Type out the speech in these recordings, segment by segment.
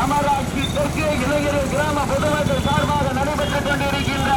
நமராட்சி தெற்கு இளைஞர் கிராம பொதுமக்கள் சார்பாக நடைபெற்றுக் கொண்டிருக்கின்ற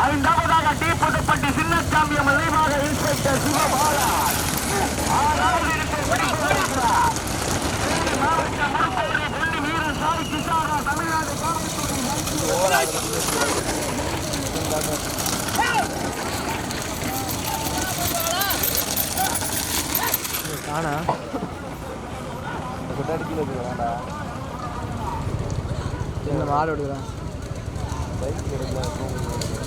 ஐந்தாவதாக டி புதுப்பட்டி சின்னசாமியம் நினைவாக இன்ஸ்பெக்டர் சிவபாலா. ஆறாவது மாவட்டம் முருகோரி பொன்னி வீரன் சாய் கிசாரா தமிழ்நாடு மாடு எடுக்கிறான். மாடு போகலையோ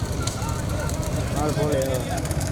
மாடு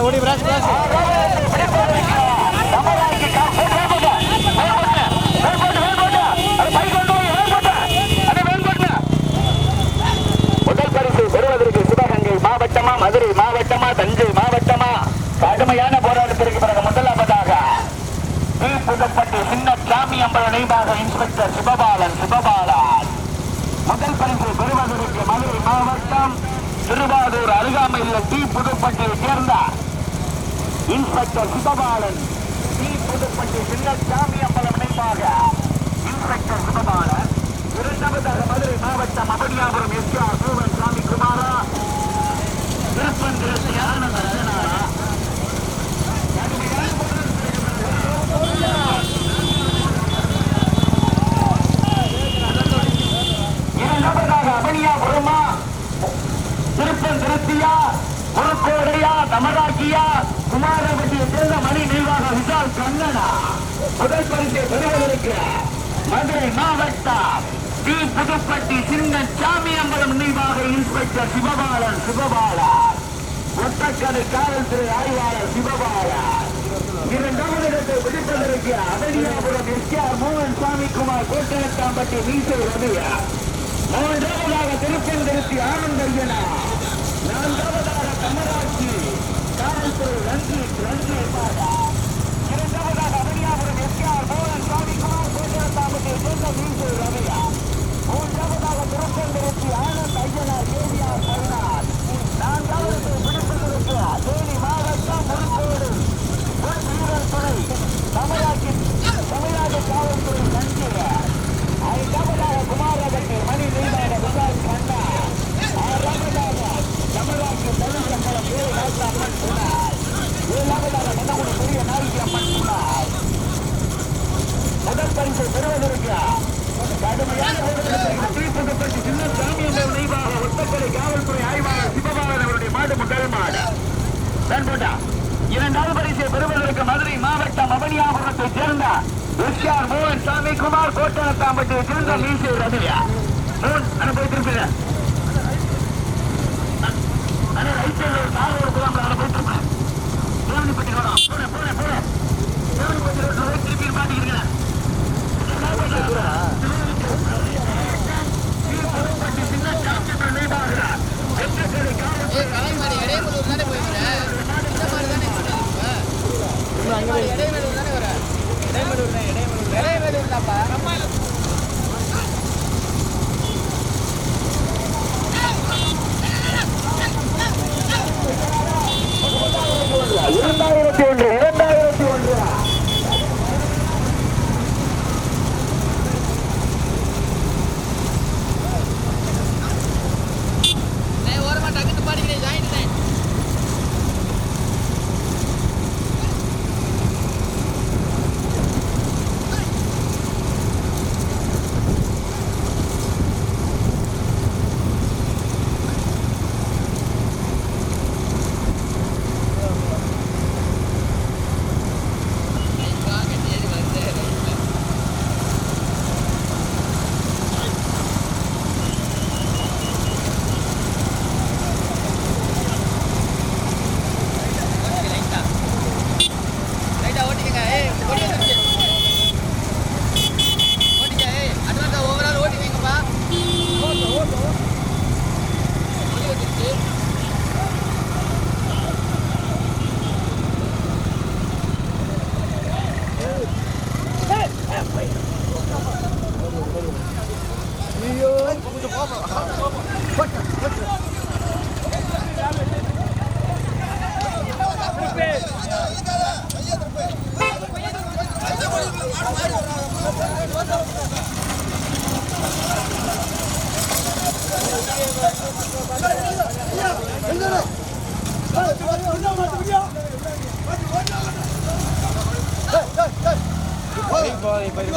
ஓடி பிராஸ் பிராஸ் முதல் பரிசு பெறுவதற்கு சிவகங்கை மாவட்டமா மதுரை மாவட்டமா தஞ்சை மாவட்டமா கடுமையான போராட்டத்திற்கு பிறகு முதலாவதாக புதுப்பட்டி சின்ன சாமி அம்பல நினைவாக இன்ஸ்பெக்டர் சிவபாலன் சிவபாலன் முதல் பரிசு பெறுவதற்கு மதுரை மாவட்டம் திருவாரூர் அருகாமையில் டி புதுப்பட்டியை சேர்ந்தார் இன்ஸ்பெக்டர் சுபபாலன் டி புதுப்பட்டி சின்னசாமி அம்பலம் இணைப்பாக. இன்ஸ்பெக்டர் சுபபாலன் இரண்டாவதாக மதுரை மாவட்டம் அபடியாபுரம் கோபி சிங்கம் சாமியம்பலம் நினைவாக இன்ஸ்பெக்டர் சிவபாலன் சிவபாலா. ஒட்டக்கடை காவல்துறை ஆய்வாளர் சிவபாலா. இரண்டாவது இடத்தை பிடிப்பதற்கு அகடியாபுரம் எஸ்ஆர் மோகன் சாமிக்குமார் கோட்டயத்தாம்பட்டி மீசை ரவியா. மூன்றாவதாக திருப்பந்திருத்தி ஆனந்தர்யனா நான்காவதாக கமராட்சி காவல்துறை ரஞ்சித் ரஞ்சித் இரண்டாவதாக அகடியாபுரம் எஸ்ஆர் மோகன் சாமிக்குமார் கோட்டயத்தாம்பட்டியை சேர்ந்த மீசை ரவியா. மூன்றாவதாக துரப்பன் திருச்சி ஆனந்த் ஐயனார் கேவிஆர் பதினார் நான்காவது விழுப்புரத்திற்கு தேனி மாவட்டம் முழுக்கோடு ஒரு வீரர் துணை தமிழாக்கின் தமிழ்நாடு காவல்துறை நன்றி ஐந்தாவதாக குமாரகத்தில் மணி いっぱいいる。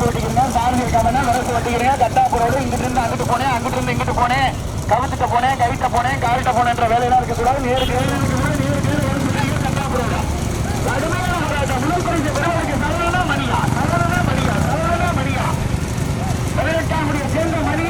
விரசு ஒட்டிக்கிறீங்க சாரதி இருக்காமன்னா விரசு ஒட்டிக்கிறீங்க கட்டாப்புறோடு இங்கிட்டு இருந்து அங்கிட்டு போனேன் அங்கிட்டு இருந்து இங்கிட்டு போனேன். கவுத்துட்டு போனேன் கவிட்ட போனேன் கால்கிட்ட போனேன்ற வேலையெல்லாம் இருக்கக்கூடாது. நேருக்கு கடுமையான போராட்டம் உடற்குறைஞ்ச பெருமளுக்கு சரவணா மணியா? மணியா? சரவணா மணியா? பதினெட்டாம் சேர்ந்த மணியா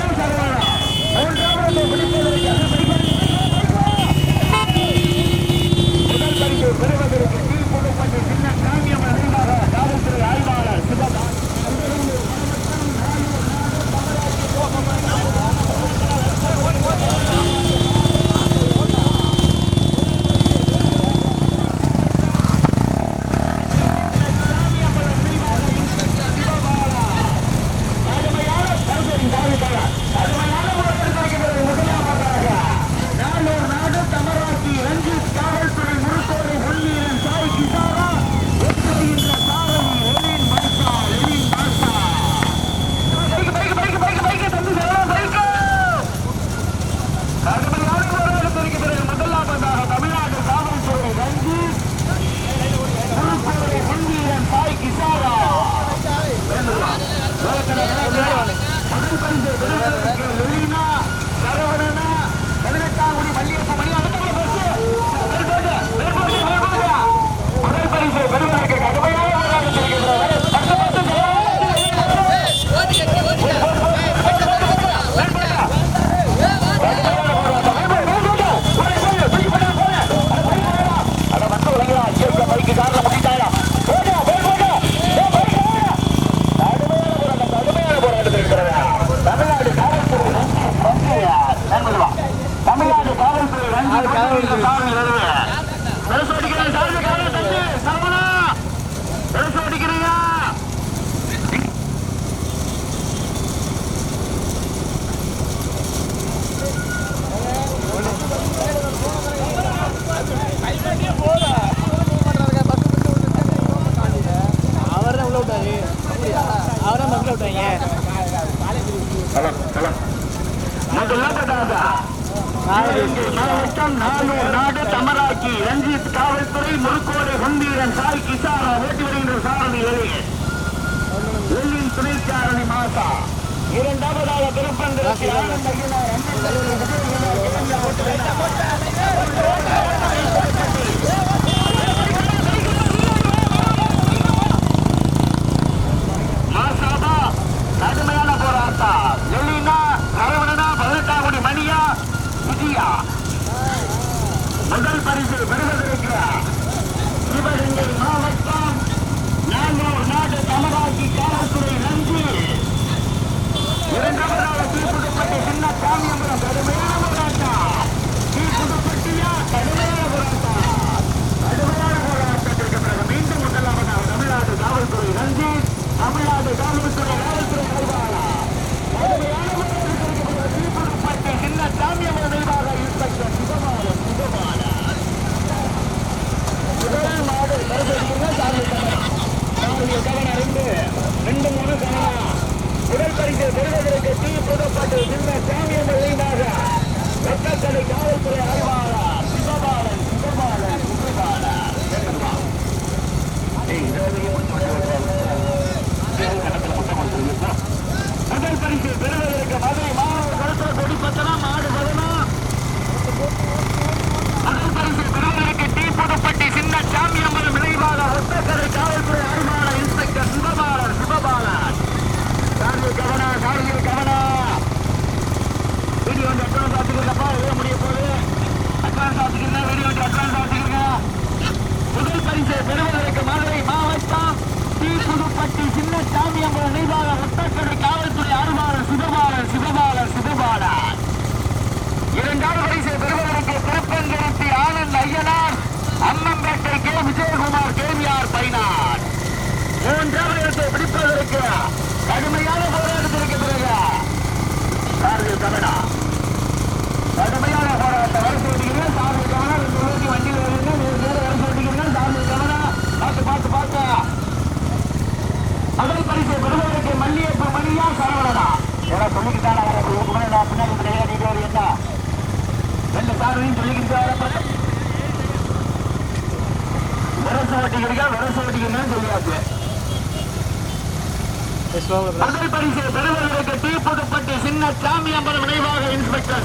சாமி அம்பலம் நினைவாக இன்ஸ்பெக்டர்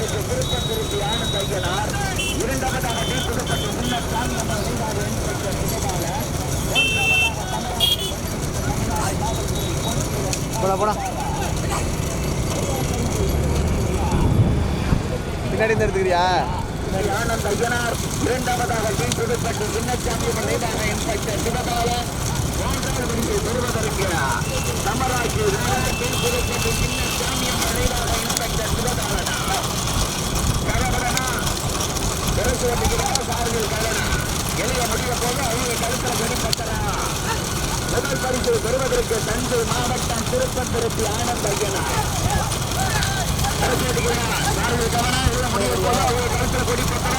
திருப்பந்திருத்தி ஆனந்த் ஐயனார் இரண்டாவதாக டி முன்னர் சாமி அம்மன் போடா போடா. பின்னாடி இருந்து எடுத்துக்கிறியா? ஆனந்த் ஐயனார் இரண்டாவதாக டி புதுப்பட்டி சின்னசாமி அம்மன் இன்ஸ்பெக்டர் சிவபால. மூன்றாவது பரிசு பெறுவதற்கு தமராக்கி டி புதுப்பட்டி சின்னசாமி அம்மன் இன்ஸ்பெக்டர் சிவபாலனா. கரபரனா பெருசு சார்கள் கலனா எளிய முடிய போக அவங்க வெளிப்பட்டனா முதல் பரிசு பெறுவதற்கு தஞ்சை மாவட்டம் திருப்பந்திருத்தி ஆனந்த் ஐயனார். கருத்து வண்டிக்கிறா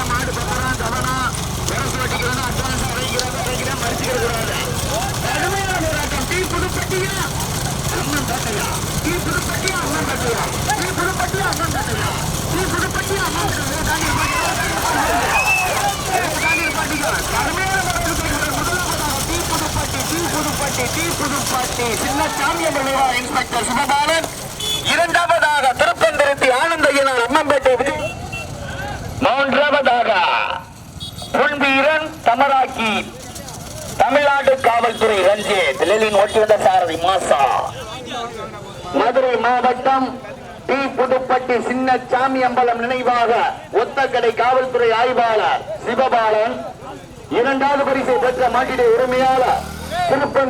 சார்கள் கவனா இன்ஸ்பெக்டர் சுபபாலன் இரண்டாவது திருப்பந்திருத்தி ஆனந்தையனார் அம்மம்பேட்டை மூன்றாவதாக பொன்வீரன் தமராக்கி தமிழ்நாடு காவல்துறை ரஞ்சித் லெலின் ஓட்டிவந்த சாரதி மாசா. மதுரை மாவட்டம் டி. புதுப்பட்டி சின்ன சாமி அம்பலம் நினைவாக ஒத்தக்கடை காவல்துறை ஆய்வாளர் சிவபாலன் இரண்டாவது பரிசை பெற்ற மாட்டிட உரிமையாளர் திருப்பந்தி